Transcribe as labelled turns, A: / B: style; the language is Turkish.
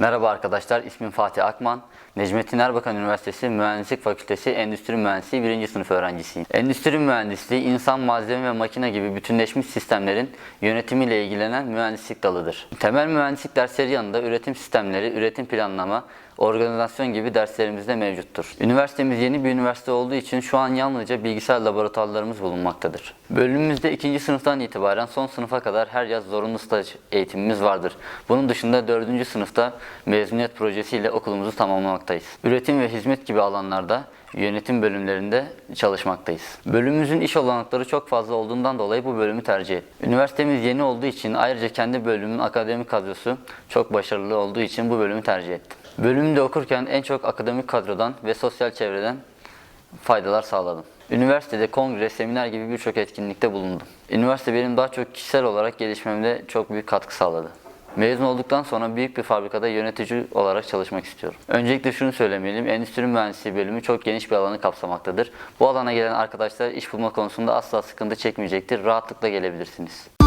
A: Merhaba arkadaşlar, ismim Fatih Akman. Necmettin Erbakan Üniversitesi Mühendislik Fakültesi Endüstri Mühendisliği 1. sınıf öğrencisiyim. Endüstri mühendisliği, insan, malzeme ve makine gibi bütünleşmiş sistemlerin yönetimiyle ilgilenen mühendislik dalıdır. Temel mühendislik dersleri yanında üretim sistemleri, üretim planlama, organizasyon gibi derslerimiz de mevcuttur. Üniversitemiz yeni bir üniversite olduğu için şu an yalnızca bilgisayar laboratuvarlarımız bulunmaktadır. Bölümümüzde ikinci sınıftan itibaren son sınıfa kadar her yaz zorunlu staj eğitimimiz vardır. Bunun dışında dördüncü sınıfta mezuniyet projesiyle okulumuzu tamamlamaktayız. Üretim ve hizmet gibi alanlarda yönetim bölümlerinde çalışmaktayız. Bölümümüzün iş olanakları çok fazla olduğundan dolayı bu bölümü tercih ettim. Üniversitemiz yeni olduğu için ayrıca kendi bölümün akademik kadrosu çok başarılı olduğu için bu bölümü tercih ettim. Bölümde okurken en çok akademik kadrodan ve sosyal çevreden faydalar sağladım. Üniversitede kongre, seminer gibi birçok etkinlikte bulundum. Üniversite benim daha çok kişisel olarak gelişmemde çok büyük katkı sağladı. Mezun olduktan sonra büyük bir fabrikada yönetici olarak çalışmak istiyorum. Öncelikle şunu söylemeliyim, endüstri mühendisliği bölümü çok geniş bir alanı kapsamaktadır. Bu alana gelen arkadaşlar iş bulma konusunda asla sıkıntı çekmeyecektir, rahatlıkla gelebilirsiniz.